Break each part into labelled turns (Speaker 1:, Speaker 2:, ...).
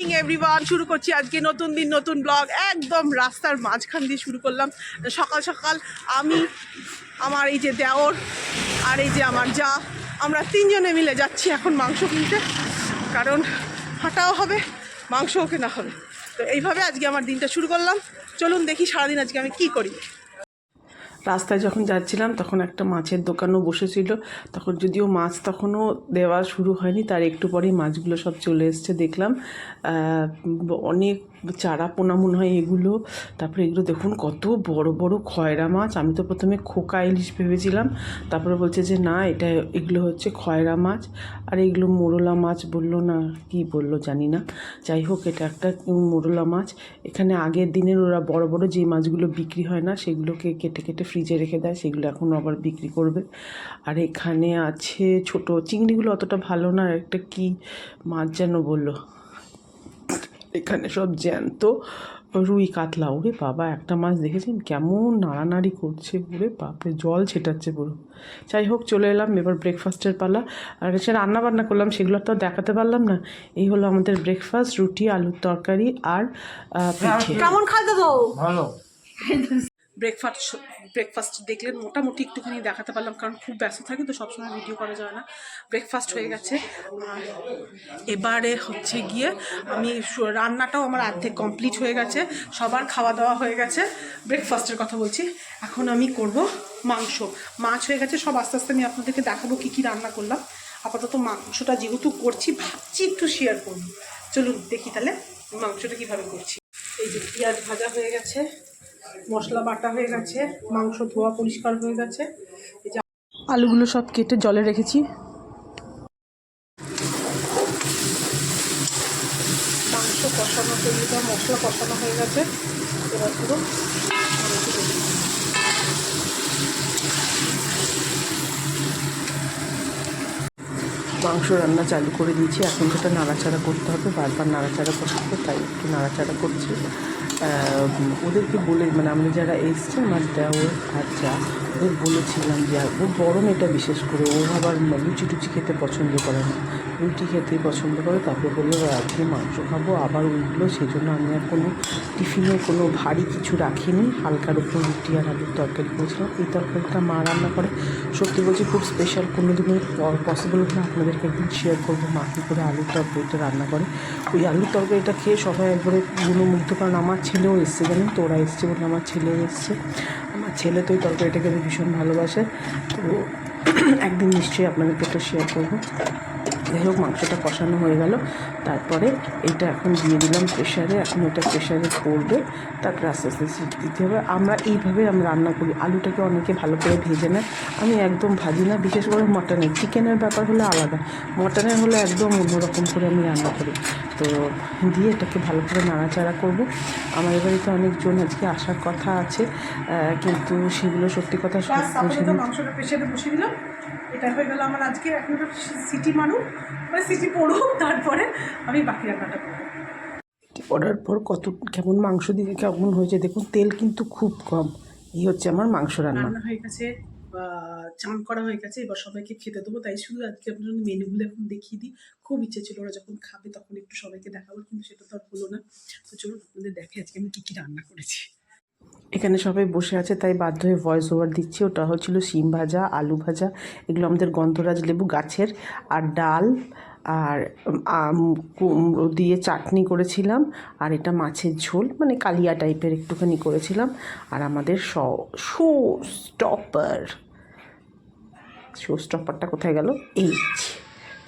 Speaker 1: Everyone শুরু করছি আজকে নতুন দিন, নতুন ব্লগ একদম রাস্তার মাঝখান দিয়ে শুরু করলাম। সকাল সকাল আমি, আমার এই যে দেওর আর এই যে আমার যা, আমরা তিনজনে মিলে যাচ্ছি এখন মাংস কিনতে। কারণ হাঁটাও হবে, মাংসও কেনা হবে। তো এইভাবে আজকে আমার দিনটা শুরু করলাম। চলুন দেখি সারাদিন আজকে আমি কি করি। রাস্তায় যখন যাচ্ছিলাম, তখন একটা মাছের দোকানও বসেছিল। তখন যদিও মাছ তখনও দেওয়া শুরু হয়নি, তার একটু পরেই মাছগুলো সব চলে এসছে, দেখলাম। অনেক চারা পোনা মনে হয় এগুলো। তারপরে এগুলো দেখুন, কত বড় বড় খয়রা মাছ। আমি তো প্রথমে খোকা ইলিশ ভেবেছিলাম। তারপরে বলছে যে, না, এটা এগুলো হচ্ছে খয়রা মাছ। আর এগুলো মোরলা মাছ বলল না, কি বলল জানি না। যাই হোক, এটা একটা মোরলা মাছ। এখানে আগের দিনের ওরা বড় বড় যে মাছগুলো বিক্রি হয় না, সেগুলোকে কেটে কেটে ফ্রিজে রেখে দেয়। সেগুলো এখন আবার বিক্রি করবে। আর এখানে আছে ছোট, চিংড়িগুলো অতটা ভালো না। একটা কি মাছ যেন বলল? এখানে সব জ্যান্ত। রুই কাতলা ওরে বাবা একটা মাছ দেখেছেন? কেমন নাড়ানাড়ি করছে ওরে বাপরে জল ছেটাচ্ছে পুরো। যাই হোক চলে এলাম এবার ব্রেকফাস্টের পালা। আর সে রান্না বান্না করলাম সেগুলো তো আর দেখাতে পারলাম না। এই হলো আমাদের ব্রেকফাস্ট রুটি আলুর তরকারি আর পিঠে।
Speaker 2: কেমন খাইতে তো?
Speaker 3: ভালো।
Speaker 1: ব্রেকফাস্ট ব্রেকফাস্ট দেখলেন মোটামুটি একটুখানি দেখাতে পারলাম, কারণ খুব ব্যস্ত থাকি তো সবসময় ভিডিও করা যায় না। ব্রেকফাস্ট হয়ে গেছে। আর এবারে হচ্ছে গিয়ে আমি রান্নাটাও আমার অর্ধেক কমপ্লিট হয়ে গেছে, সবার খাওয়া দাওয়া হয়ে গেছে। ব্রেকফাস্টের কথা বলছি। এখন আমি করব মাংস। মাছ হয়ে গেছে, সব আস্তে আস্তে আমি আপনাদেরকে দেখাবো কী কী রান্না করলাম। আপাতত মাংসটা যেহেতু করছি, ভাবছি একটু শেয়ার করব। চলুন দেখি তাহলে মাংসটা কীভাবে করছি। এই যে পেঁয়াজ ভাজা হয়ে গেছে। মশলা বাটা হয়ে গেছে মাংস ধোয়া পরিষ্কার হয়ে গেছে। এই যে আলুগুলো সব কেটে জলে রেখেছি। মাংস কষানো তৈরিটা মশলা কষানো হয়ে গেছে। এবার পুরো মাংস রান্না চালু করে দিয়েছি। এখন সেটা নাড়াচাড়া করতে হবে বারবার নাড়াচাড়া করতে হবে তাই একটু নাড়াচাড়া করছি। ওদেরকে বলে মানে আমরা যারা এসছে, আমার দেওয়ার আর ওদের বলেছিলাম যে ও গরম এটা বিশেষ করে, ও আবার লুচি টুচি খেতে পছন্দ করে না। রুটি খেতেই পছন্দ করে, তারপরে বলল আজকে মাংস খাব, আবার ওইগুলো সেই জন্য আমি আর কোনো টিফিনে কোনো ভারী কিছু রাখিনি। হালকার উপর রুটি আর আলুর তরকারি করেছিলাম। এই তরকারিটা মা রান্না করে। সত্যি বলছি, খুব স্পেশাল কোনো দিনের পসিবল হলে আপনাদেরকে একদিন শেয়ার করব, মা কী করে আলুর তরকারিটা রান্না করে। ওই আলুর তরকারিটা খেয়ে সবাই একবারে গুণমুগ্ধ, কারণ আমার ছেলেও এসছে, জানেন তো? ওরা এসছে বলে আমার ছেলেও এসছে। আমার ছেলে তো ওই তরকারিটা খেতে ভীষণ ভালোবাসে। তো একদিন নিশ্চয়ই আপনাদেরকে একটু শেয়ার করব। যাই হোক মাংসটা কষানো হয়ে গেল। তারপরে এইটা এখন দিয়ে দিলাম প্রেশারে এখন এটা প্রেশারে পড়বে তারপরে আস্তে আস্তে সিটি দিতে হবে। আমরা এইভাবে আমরা রান্না করি। আলুটাকে অনেকে ভালো করে ভেজে নেয়। আমি একদম ভাজি না। বিশেষ করে মটনের। চিকেনের ব্যাপার হলে আলাদা। মটনের হলে একদম অন্যরকম করে আমি রান্না করি। তো দিয়ে এটাকে ভালো করে নাড়াচাড়া করব। আমার এবারে তো অনেকজন আজকে আসার কথা আছে। কিন্তু সেগুলো সত্যি কথা সব এটা হয়ে গেল আমার আজকে এখন সিটি মানুষ মানে সিটি পড়ুক তারপরে আমি বাকি রান্নাটা করব। পড়ার পর কত কেমন মাংস দিয়ে কেমন হয়েছে? দেখুন তেল কিন্তু খুব কম। এই হচ্ছে আমার মাংস রান্না। হয়ে গেছে চান করা হয়ে গেছে এবার সবাইকে খেতে দেবো। তাই শুধু আজকে আপনার মেনুগুলো এখন দেখিয়ে দিই। খুব ইচ্ছে ছিল ওরা যখন খাবে তখন একটু সবাইকে দেখাবো কিন্তু সেটা তো আর হলো না। তো চলুন আপনাদের দেখে আজকে আমি কী কী রান্না করেছি। এখানে সবাই বসে আছে, তাই বাধ্য হয়ে ভয়েস ওভার দিচ্ছি। ওটা হচ্ছিল শিম ভাজা, আলু ভাজা। এগুলো আমাদের গন্ধরাজ লেবু গাছের। আর ডাল, আর দিয়ে চাটনি করেছিলাম। আর এটা মাছের ঝোল মানে কালিয়া টাইপের একটুখানি করেছিলাম। আর আমাদের শো স্টপার শো স্টপারটা কোথায় গেল? এই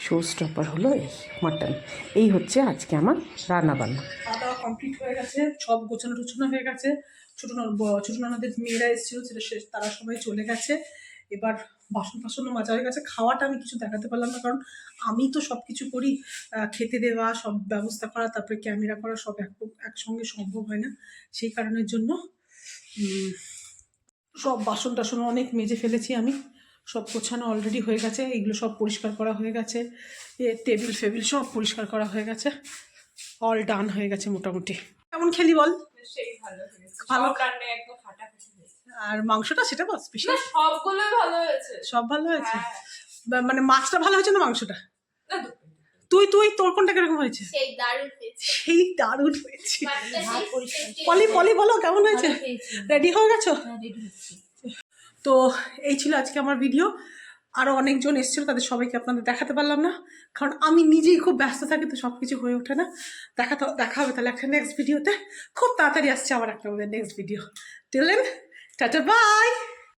Speaker 1: শো স্টপার হলো এই মাটন এই হচ্ছে আজকে আমার রান্না বান্না কমপ্লিট হয়ে গেছে, সব গোছানো টোছানো হয়ে গেছে। ছোটো ছোটো নানাদের মেয়েরা এসেছিল, সেটা শেষ তারা সবাই চলে গেছে। এবার বাসন ফাসনও মাজা হয়ে গেছে। খাওয়াটা আমি কিছু দেখাতে পারলাম না, কারণ আমি তো সব কিছু করি খেতে দেওয়া, সব ব্যবস্থা করা, তারপরে ক্যামেরা করা, সব এক একসঙ্গে সম্ভব হয় না। সেই কারণের জন্য সব বাসন টাসন অনেক মেজে ফেলেছি আমি। সব গোছানো অলরেডি হয়ে গেছে। এগুলো সব পরিষ্কার করা হয়ে গেছে। টেবিল ফেবিল সব পরিষ্কার করা হয়ে গেছে। অল ডান হয়ে গেছে মোটামুটি। কেমন খেলি বল?
Speaker 2: সেই ভালো হয়েছে।
Speaker 1: ভালো।
Speaker 2: রান্না একদম ফাটাফাটি হয়েছে।
Speaker 1: আর মাংসটা সেটা বল স্পেশাল
Speaker 2: সবগুলোই ভালো হয়েছে।
Speaker 1: সব ভালো হয়েছে?
Speaker 2: হ্যাঁ।
Speaker 1: মানে মাছটা ভালো হয়েছে না মাংসটা?
Speaker 3: তুই তুই তোর কোনটা কীরকম হয়েছে?
Speaker 4: সেই দারুণ হয়েছে।
Speaker 3: সেই দারুণ হয়েছে। পলি পলি বলো কেমন হয়েছে? রেডি হয়ে গেছো? তো এই ছিল আজকে আমার ভিডিও আরও অনেকজন এসেছিল, তাদের সবাইকে আপনাদের দেখাতে পারলাম না। কারণ আমি নিজেই খুব ব্যস্ত থাকি, তো সব কিছু হয়ে ওঠে না। দেখা দেখা হবে তাহলে একটা নেক্সট ভিডিওতে খুব তাড়াতাড়ি আসছে আবার একটা আমাদের next video till then tata bye